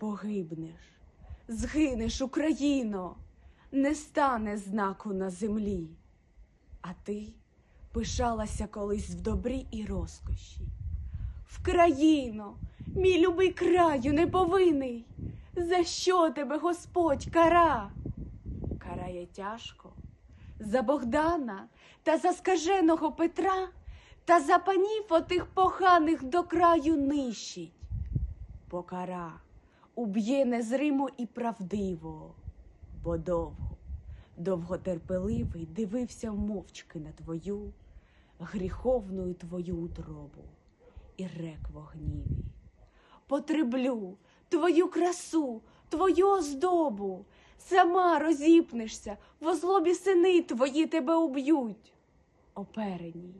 погибнеш, згинеш, Україно, не стане знаку на землі. А ти пишалася колись в добрі і розкоші. В країно, мій любий краю неповинний, за що тебе Господь кара? Карає тяжко за Богдана та за скаженого Петра, та за панів отих поганих до краю нищить. Покара уб'є незримо і правдиво, бо довго, довготерпеливий дивився мовчки на твою гріховну твою утробу і рек в гніві. Потреблю твою красу, твою оздобу, сама розіпнешся, в злобі сини твої тебе уб'ють. Оперені,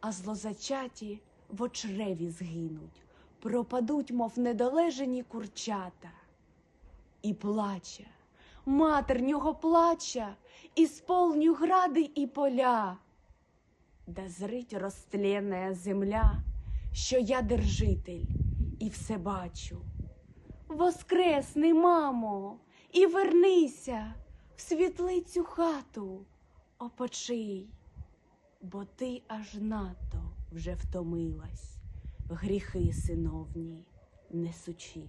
а злозачаті в очреві згинуть, пропадуть, мов недолежені курчата. І плаче, матернього плача, і сполню гради і поля. Да зрить розтлєна земля, що я держитель і все бачу. Воскресни, мамо, і вернися в світлицю хату, опочий, бо ти аж надто вже втомилась, гріхи синовні несучи.